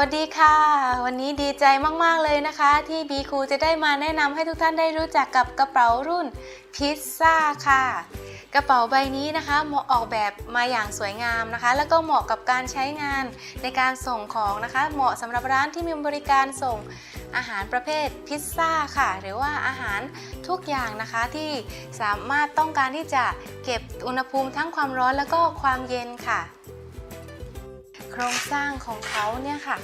วัสดีค่ะ วันนี้ดีใจมาก ๆ เลยนะคะ ที่บีคูจะได้มาแนะนำให้ทุกท่านได้รู้จักกับกระเป๋ารุ่นพิซซ่าค่ะ กระเป๋าใบนี้นะคะเหมาะออกแบบมาอย่างสวยงามนะคะ แล้วก็เหมาะกับการใช้งานในการส่งของนะคะ เหมาะสำหรับร้านที่มีบริการส่งอาหารประเภทพิซซ่าค่ะ หรือว่าอาหารทุกอย่างนะคะที่สามารถต้องการที่จะเก็บอุณหภูมิทั้งความร้อนแล้วก็ความเย็นค่ะ โครงสร้างของเขาเนี่ยค่ะ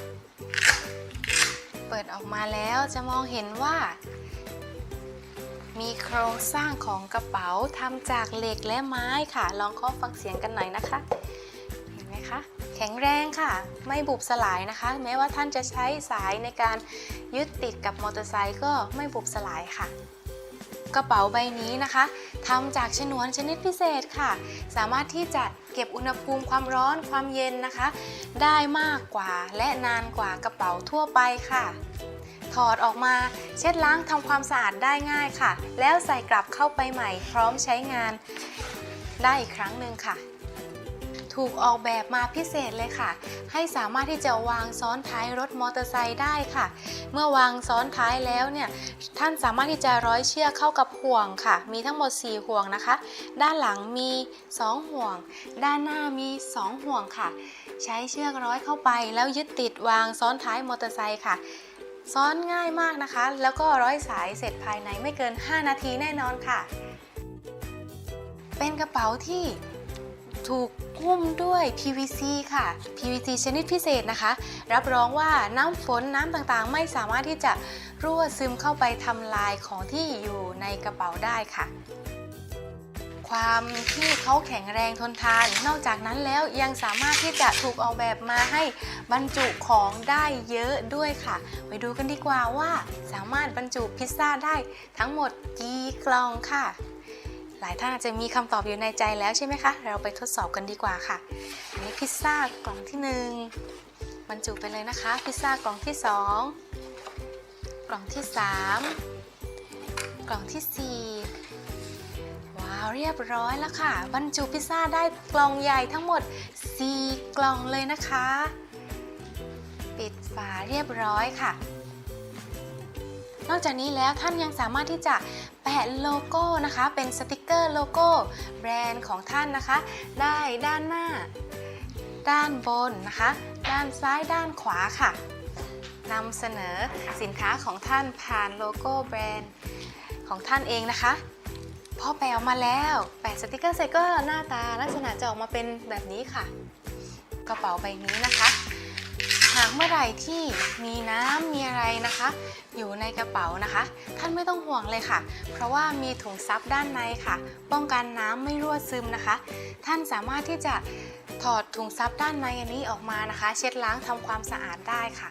เปิดออกมาแล้วจะมองเห็นว่า มีโครงสร้างของกระเป๋าทำจากเหล็กและไม้ค่ะ ลองเคาะฟังเสียงกันหน่อยนะคะ เห็นไหมคะ แข็งแรงค่ะ ไม่บุบสลายนะคะ แม้ว่าท่านจะใช้สายในการยึดติดกับมอเตอร์ไซค์ก็ไม่บุบสลายค่ะ กระเป๋าใบนี้นะคะทำจากฉนวนชนิดพิเศษค่ะ สามารถที่จะเก็บอุณหภูมิความร้อนความเย็นนะคะ ได้มากกว่าและนานกว่ากระเป๋าทั่วไปค่ะ ถอดออกมาเช็ดล้างทำความสะอาดได้ง่ายค่ะ แล้วใส่กลับเข้าไปใหม่พร้อมใช้งานได้อีกครั้งหนึ่งค่ะ ถูกออกแบบมาพิเศษเลยค่ะ ให้สามารถที่จะวางซ้อนท้ายรถมอเตอร์ไซค์ได้ค่ะ เมื่อวางซ้อนท้ายแล้วเนี่ยท่านสามารถที่จะร้อยเชือกเข้ากับห่วงค่ะ มีทั้งหมด 4 ห่วงนะคะ ด้านหลังมี 2 ห่วง ด้านหน้ามี 2 ห่วงค่ะ ใช้เชือกร้อยเข้าไป แล้วยึดติดวางซ้อนท้ายมอเตอร์ไซค์ค่ะซ้อนง่ายมากนะคะ แล้วก็ร้อยสายเสร็จภายในไม่เกิน 5 นาทีแน่นอนค่ะ เป็นกระเป๋าที่ ถูกหุ้มด้วย PVC ค่ะ PVC ชนิดพิเศษนะคะ รับรองว่าน้ำฝนน้ำต่างๆ ไม่สามารถที่จะรั่วซึมเข้าไปทำลายของที่อยู่ในกระเป๋าได้ค่ะ ความที่เขาแข็งแรงทนทาน นอกจากนั้นแล้วยังสามารถที่จะถูกออกแบบมาให้บรรจุของได้เยอะด้วยค่ะ ไปดูกันดีกว่าว่าสามารถบรรจุพิซซ่าได้ทั้งหมดกี่กล่องค่ะ หลายท่านอาจจะมีคำตอบอยู่ในใจแล้วใช่ไหมคะ เราไปทดสอบกันดีกว่าค่ะ อันนี้พิซซ่ากล่องที่1บรรจุไปเลยนะคะ พิซซ่ากล่องที่ 2 กล่องที่ 3 กล่องทีสี่4 ว้าวเรียบร้อยแล้วค่ะ บรรจุพิซซ่าได้กล่องใหญ่ทั้งหมด 4 กล่องเลยนะคะ ปิดฝาเรียบร้อยค่ะ นอกจากนี้แล้วท่านยังสามารถที่จะแปะโลโก้นะคะ เป็นสติกเกอร์โลโก้แบรนด์ของท่านนะคะ ได้ด้านหน้า ด้านบนนะคะ ด้านซ้ายด้านขวาค่ะนำเสนอสินค้าของท่านผ่านโลโก้แบรนด์ของท่านเองนะคะพอแปะออกมาแล้ว แปะสติกเกอร์เสร็จก็หน้าตาลักษณะจะออกมาเป็นแบบนี้ค่ะ กระเป๋าใบนี้นะคะากเมื่อไหร่ที่มีน้ำมีอะไรนะคะ อยู่ในกระเป๋านะคะ ท่านไม่ต้องห่วงเลยค่ะ เพราะว่ามีถุงซับด้านในค่ะ ป้องกันน้ำไม่รั่วซึมนะคะ ท่านสามารถที่จะถอดถุงซับด้านในอันนี้ออกมานะคะ เช็ดล้างทำความสะอาดได้ค่ะ